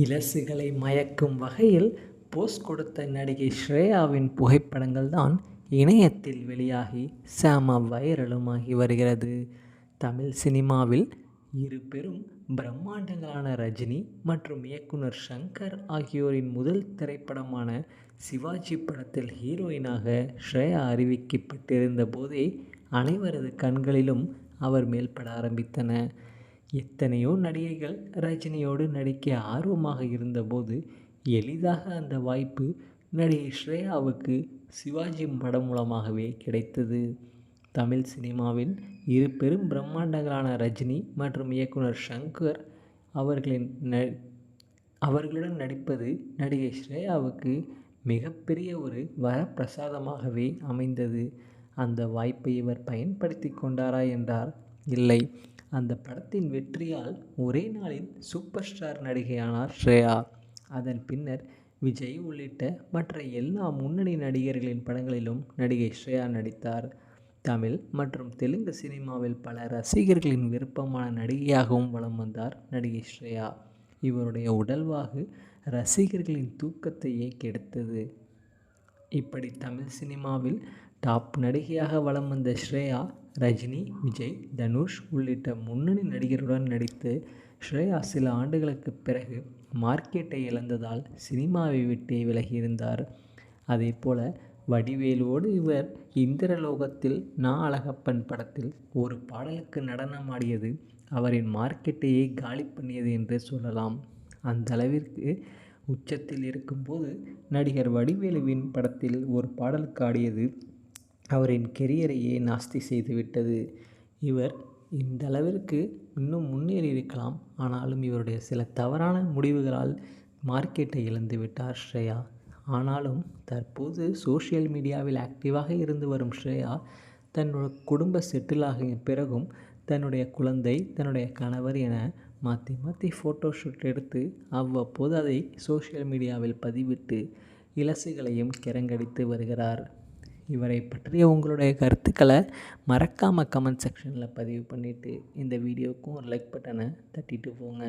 இலசுகளை மயக்கும் வகையில் போஸ் கொடுத்த நடிகை ஸ்ரேயாவின் புகைப்படங்கள் தான் இணையத்தில் வெளியாகி சாம வைரலுமாகி வருகிறது. தமிழ் சினிமாவில் இரு பெரும் பிரம்மாண்டங்களான ரஜினி மற்றும் இயக்குனர் ஷங்கர் ஆகியோரின் முதல் திரைப்படமான சிவாஜி படத்தில் ஹீரோயினாக ஸ்ரேயா அறிவிக்கப்பட்டிருந்த போதே அனைவரது கண்களிலும் அவர் மேல்பட ஆரம்பித்தன. எத்தனையோ நடிகைகள் ரஜினியோடு நடிக்க ஆர்வமாக இருந்தபோது எளிதாக அந்த வாய்ப்பு நடிகை ஸ்ரேயாவுக்கு சிவாஜி படம் மூலமாகவே கிடைத்தது. தமிழ் சினிமாவின் இரு பெரும் பிரம்மாண்டங்களான ரஜினி மற்றும் இயக்குனர் ஷங்கர் அவர்களின் ந அவர்களுடன் நடிப்பது நடிகை ஸ்ரேயாவுக்கு மிகப்பெரிய ஒரு வரப்பிரசாதமாகவே அமைந்தது. அந்த வாய்ப்பை இவர் பயன்படுத்தி கொண்டாரா என்றார் இல்லை. அந்த படத்தின் வெற்றியால் ஒரே நாளில் சூப்பர் ஸ்டார் நடிகையானார் ஸ்ரேயா. அதன் பின்னர் விஜய் உள்ளிட்ட மற்ற எல்லா முன்னணி நடிகர்களின் படங்களிலும் நடிகை ஸ்ரேயா நடித்தார். தமிழ் மற்றும் தெலுங்கு சினிமாவில் பல ரசிகர்களின் விருப்பமான நடிகையாகவும் வலம் வந்தார் நடிகை ஸ்ரேயா. இவருடைய உடல்வாகு ரசிகர்களின் தூக்கத்தையே கெடுத்தது. இப்படி தமிழ் சினிமாவில் டாப் நடிகையாக வலம் வந்த ஸ்ரேயா ரஜினி விஜய் தனுஷ் உள்ளிட்ட முன்னணி நடிகருடன் நடித்து ஸ்ரேயா சில ஆண்டுகளுக்கு பிறகு மார்க்கெட்டை இழந்ததால் சினிமாவை விட்டே விலகியிருந்தார் அதே போல வடிவேலோடு இவர் இந்திரலோகத்தில் நா அழகப்பன் படத்தில் ஒரு பாடலுக்கு நடனமாடியது அவரின் மார்க்கெட்டையே காலி பண்ணியது என்று சொல்லலாம். அந்த அளவிற்கு உச்சத்தில் இருக்கும்போது நடிகர் வடிவேலுவின் படத்தில் ஒரு பாடலுக்கு ஆடியது அவரின் கெரியரையே நாஸ்தி செய்துவிட்டது இவர் இந்த அளவிற்கு இன்னும் முன்னேறி இருக்கலாம். ஆனாலும் இவருடைய சில தவறான முடிவுகளால் மார்க்கெட்டை இழந்து விட்டார் ஸ்ரேயா. ஆனாலும் தற்போது சோஷியல் மீடியாவில் ஆக்டிவாக இருந்து வரும் ஸ்ரேயா தன்னோட குடும்ப செட்டிலாகிய பிறகும் தன்னுடைய குழந்தை தன்னுடைய கணவர் என மாற்றி மாற்றி ஃபோட்டோ ஷூட் எடுத்து அவ்வப்போது அதை சோஷியல் மீடியாவில் பதிவிட்டு இலசுகளையும் கிறங்கடித்து வருகிறார். இவரை பற்றிய உங்களுடைய கருத்துக்களை மறக்காமல் கமெண்ட் செக்ஷனில் பதிவு பண்ணிவிட்டு இந்த வீடியோவுக்கும் ஒரு லைக் பட்டனை தட்டிட்டு போங்க.